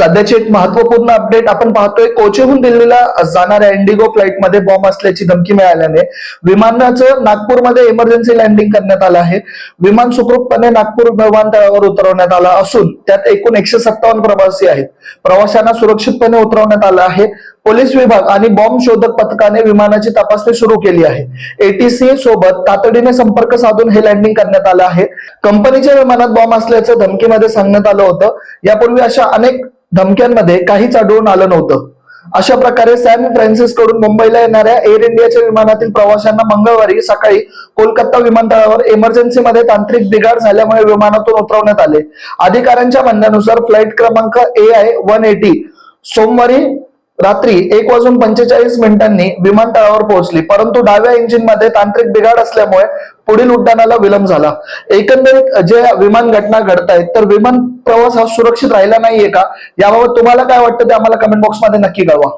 सध्याची एक महत्त्वपूर्ण अपडेट आपण पाहतोय कोचीहून दिल्लीला जाणाऱ्या इंडिगो फ्लाईटमध्ये बॉम्ब असल्याची धमकी मिळाल्याने विमानाचं नागपूरमध्ये इमर्जन्सी लँडिंग करण्यात आलं आहे. विमान सुखरूपपणे नागपूर विमानतळावर उतरवण्यात आलं असून त्यात एकूण एकशे सत्तावन्न प्रवासी आहेत. प्रवाशांना सुरक्षितपणे उतरवण्यात आलं आहे. पोलीस विभाग आणि बॉम्ब शोधक पथकाने विमानाची तपासणी सुरू केली आहे. एटीसी सोबत तातडीने संपर्क साधून हे लँडिंग करण्यात आलं आहे. कंपनीच्या विमानात बॉम्ब असल्याचं धमकीमध्ये सांगण्यात आलं होतं. यापूर्वी अशा अनेक धमक्यांमध्ये काहीच आढळून आलं नव्हतं. अशा प्रकारे सॅन फ्रान्सिसकडून मुंबईला येणाऱ्या एअर इंडियाच्या विमानातील प्रवाशांना मंगळवारी सकाळी कोलकाता विमानतळावर इमर्जन्सी मध्ये तांत्रिक बिघाड झाल्यामुळे विमानातून उतरवण्यात आले. अधिकाऱ्यांच्या म्हणण्यानुसार फ्लाईट क्रमांक ए आय वन एटी सोमवारी रात्री एक वाजून पंचेचाळीस मिनिटांनी विमानतळावर पोहोचली परंतु डाव्या इंजिनमध्ये तांत्रिक बिघाड असल्यामुळे पुढील उड्डाणाला विलंब झाला. एकंदरीत जे विमान घटना घडत आहेत तर विमान प्रवास हा सुरक्षित राहिला नाहीये का? याबाबत तुम्हाला काय वाटतं ते आम्हाला कमेंट बॉक्समध्ये नक्की कळवा.